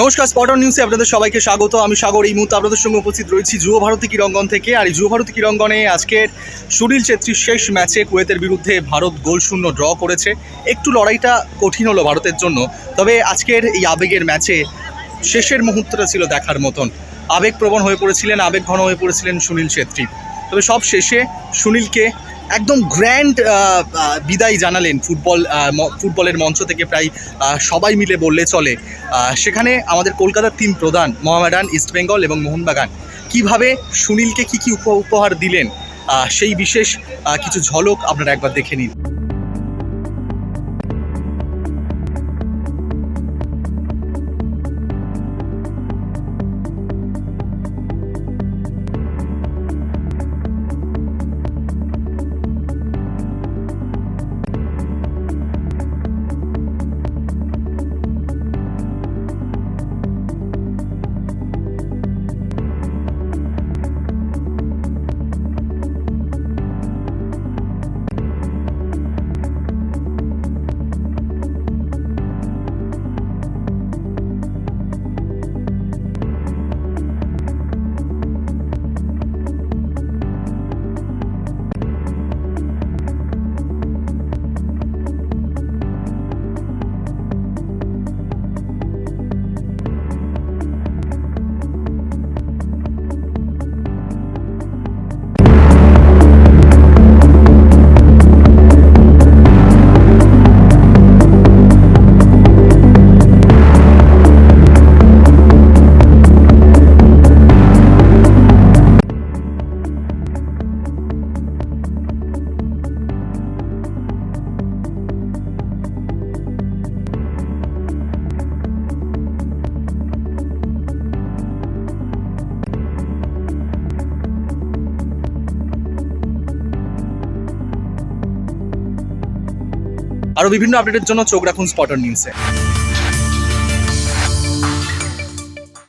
নমস্কার স্পটন নিউজে আপনাদের সবাইকে স্বাগত। আমি সাগর। এই মুহূর্তে আপনাদের সঙ্গে উপস্থিত রয়েছি যুব ভারতী ক্রীড়াঙ্গন থেকে। আর এই যুব ভারতী ক্রীড়াঙ্গনে আজকের সুনীল ছেত্রীর শেষ ম্যাচে কুয়েতের বিরুদ্ধে ভারত গোল শূন্য ড্র করেছে। একটু লড়াইটা কঠিন হলো ভারতের জন্য। তবে আজকের এই আবেগের ম্যাচে শেষের মুহূর্তটা ছিল দেখার মতন। আবেগপ্রবণ হয়ে পড়েছিলেন আবেগ ঘন হয়ে পড়েছিলেন সুনীল ছেত্রী। তবে সব শেষে সুনীলকে একদম গ্র্যান্ড বিদায় জানালেন ফুটবল ফুটবলের মঞ্চ থেকে প্রায় সবাই মিলে বললে চলে। সেখানে আমাদের কলকাতার তিন প্রধান, মোহামেডান ইস্টবেঙ্গল এবং মোহনবাগান। কীভাবে সুনীলকে কি কি উপ- উপহার দিলেন সেই বিশেষ কিছু ঝলক আপনারা একবার দেখে নিন। আরও বিভিন্ন আপডেটের জন্য চোখ রাখুন স্পটার নিউজে